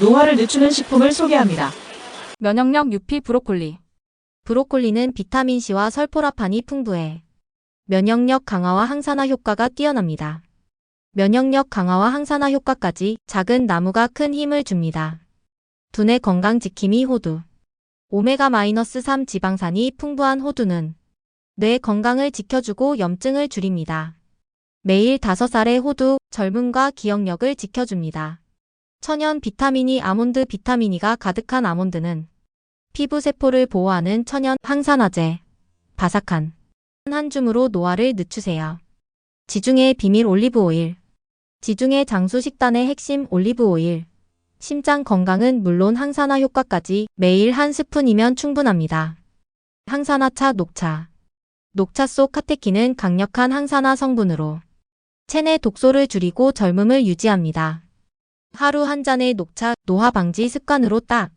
노화를 늦추는 식품을 소개합니다. 면역력 유피 브로콜리. 브로콜리는 비타민C와 설포라판이 풍부해 면역력 강화와 항산화 효과가 뛰어납니다. 면역력 강화와 항산화 효과까지 작은 나무가 큰 힘을 줍니다. 두뇌 건강 지킴이 호두. 오메가-3 지방산이 풍부한 호두는 뇌 건강을 지켜주고 염증을 줄입니다. 매일 5살의 호두, 젊음과 기억력을 지켜줍니다. 천연 비타민이 아몬드 비타민이가 가득한 아몬드는 피부 세포를 보호하는 천연 항산화제, 바삭한 한 줌으로 노화를 늦추세요. 지중해 비밀 올리브 오일, 지중해 장수 식단의 핵심 올리브 오일, 심장 건강은 물론 항산화 효과까지 매일 한 스푼이면 충분합니다. 항산화차 녹차, 녹차 속 카테킨은 강력한 항산화 성분으로 체내 독소를 줄이고 젊음을 유지합니다. 하루 한 잔의 녹차 노화 방지 습관으로 딱